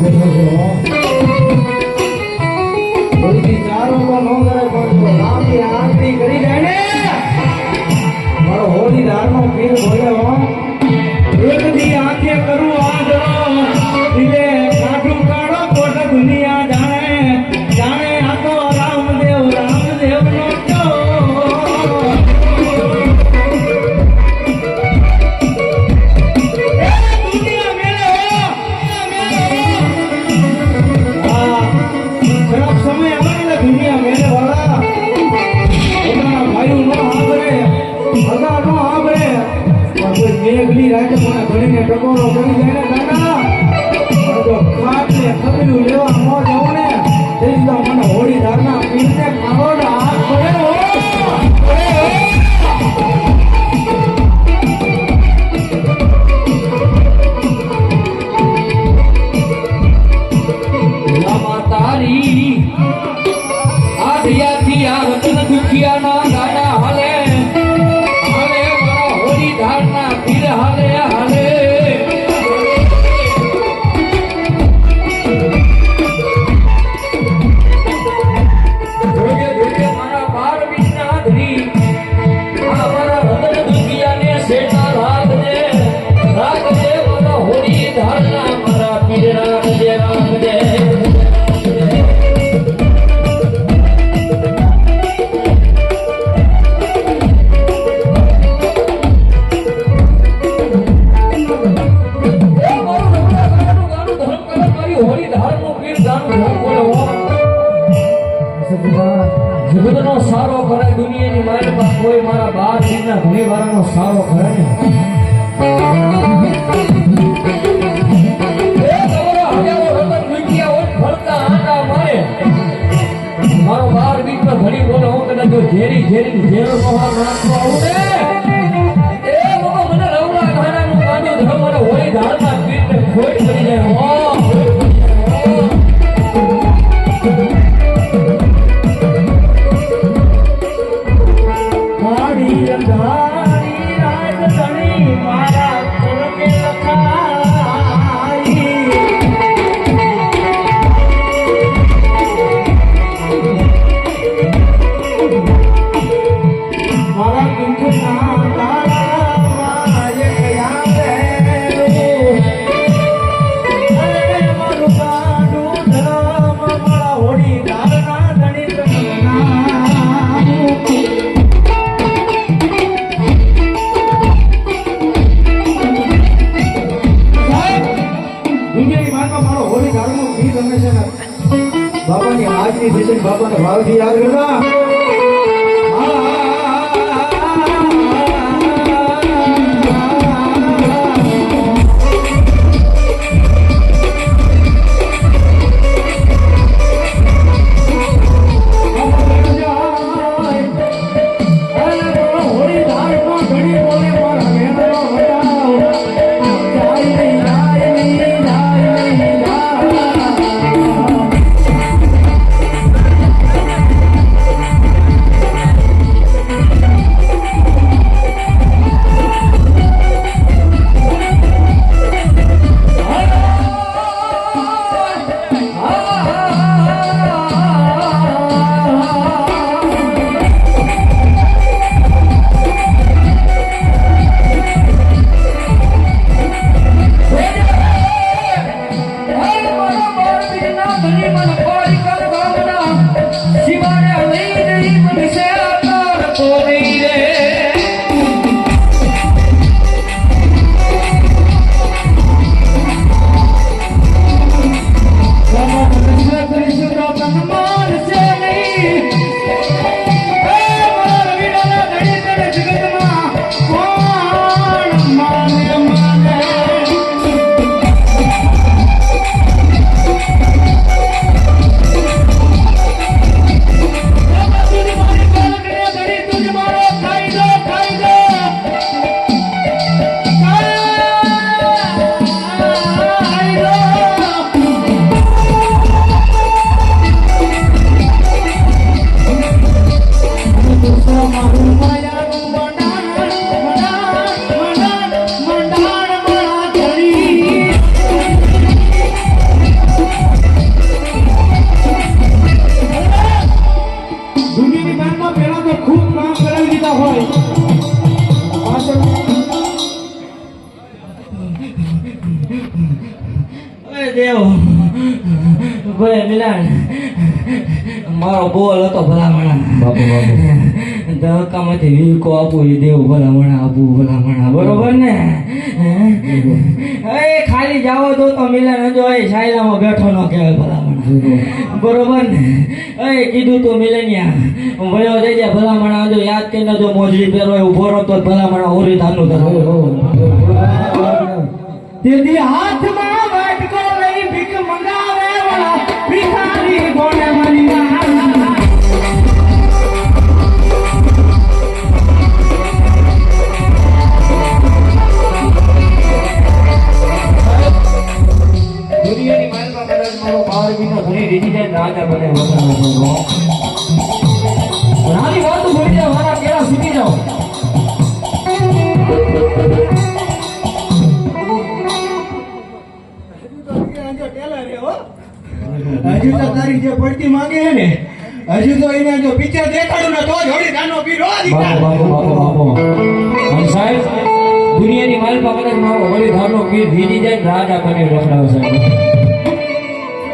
各看啊 સારો ખરે મારો બાર દીકરો ઘડી બોલો, હું જો ઝેરી ઝેરી ઝેરો નાખતો આવું ને બાપાને ભાવથી યાદ કરતા ભાઈ મિલાન. મારો બોલ હતો ભલામણા. બાપુ બાપુ. ધક્કામાંથી વીકો આપું એ દેવ ભલામણા આપું ભલામણા બરોબર ને? એ ખાલી જાવો તો તો મિલન જો એ સાયલામાં બેઠો ન કહેવાય ભલામણા. બરોબર. ને? એ કીધું તો મિલનિયા વયો જઈ જાય ભલામણા જો યાદ કરીને જો મોજડી પહેરો એવું ભરો તો ભલામણા ઓરી ધાનું તેથી હાથમાં પડતી માંગે હે ને, હજી તો એને જો પિક્ચર દેખાડું ને, તો જોડી હોળી દાનો પીરો સાહેબ, દુનિયાની માલ કદાચ મારો વળી ધારનો પીર ભીજી જાય રાજા બને રખડાવ સાહેબ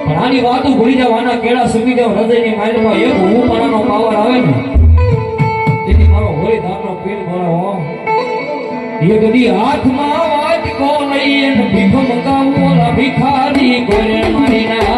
પણ આની વાતો ભૂલી જાવ કેળા સૂકી જાવ હૃદયની માલમાં એક હું પણનો પાવર આવે ને, તેથી મારો વળી ધારનો પીર ભણો એ કદી હાથમાં વાટકો લઈ ભીખ મંગાવું ભિખારી કોઈને મારી ના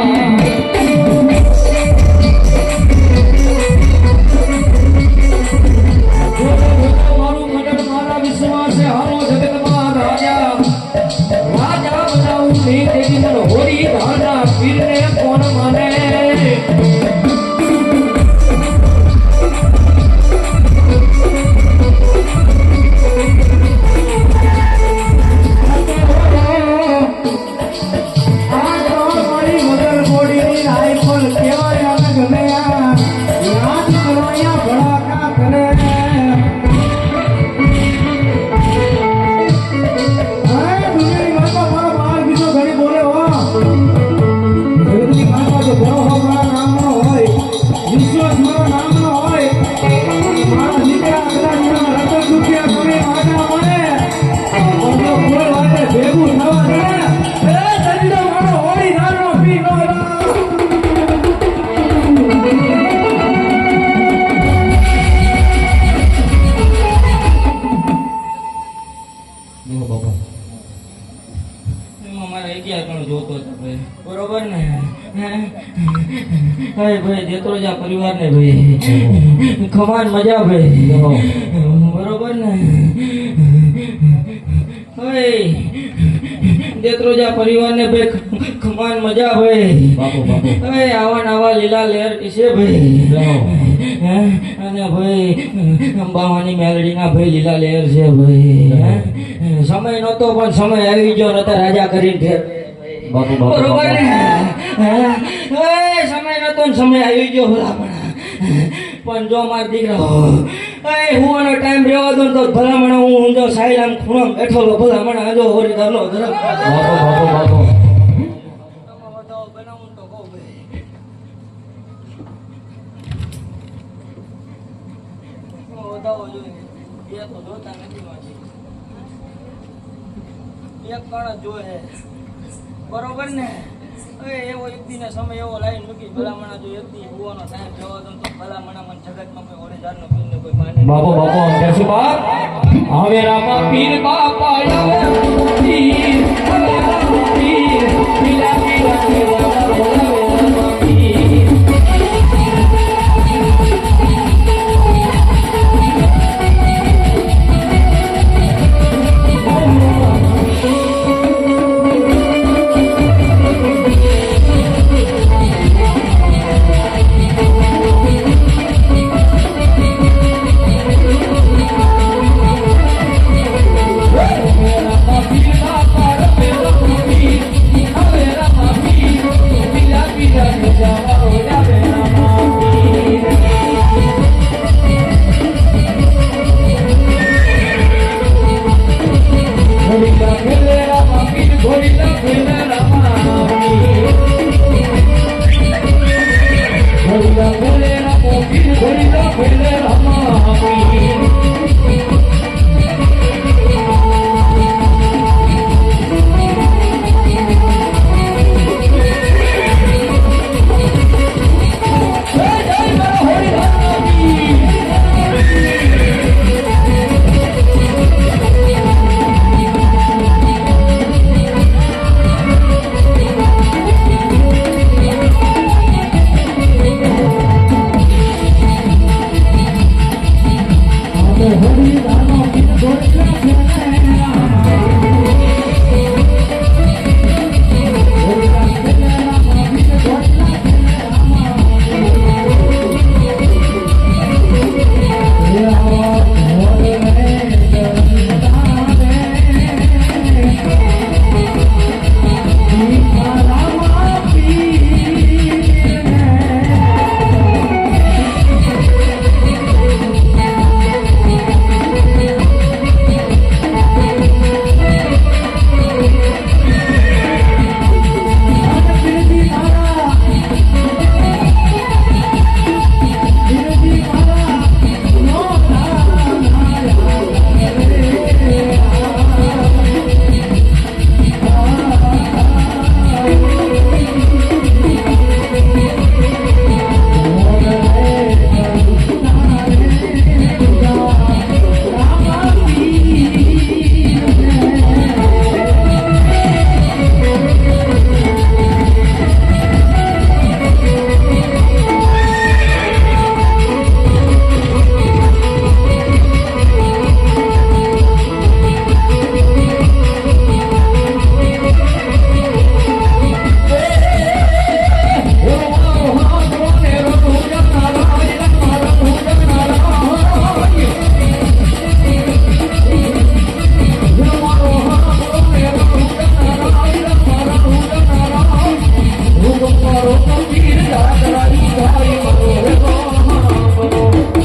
યાદ ભણાકા ભડાકા ભાઈ ખમાન મજા ભાઈ. બરોબર ને? ભાઈ ખમાન મજા ભાઈ. આવા નવા લીલા લેર છે ભાઈ. અને ભાઈ અંબાવાની મેલડીના ભાઈ લીલા લેર છે ભાઈ. હે? સમય નહોતો પણ સમય આવી ગયો નતા રાજા કરીને ફેર બરોબર ને. સમય નતો સમય આવી ગયો પણ. જો માર દીકરા હું આનો ટાઈમ રહેવા દો તો ભલામણ હું હું જો સાયલામ ખૂણો બેઠો લો ભલામણ આજો હોરી ધરનો ધરમ બાપો બાપો બાપો એક કણ જ બરોબર ને? એવો યુક્તિને સમય એવો લાઈન મૂકી ભલામણા જો યુક્તિ હોવાનો ટાઈમ જવા દઉં તો ભલામણા મન જગતમાં કોઈ ઓળેદારનો પીરને કોઈ માને બાપો બાપો કેસી બાપ હવે રામા પીર બાપા પીર પીર પીર પીર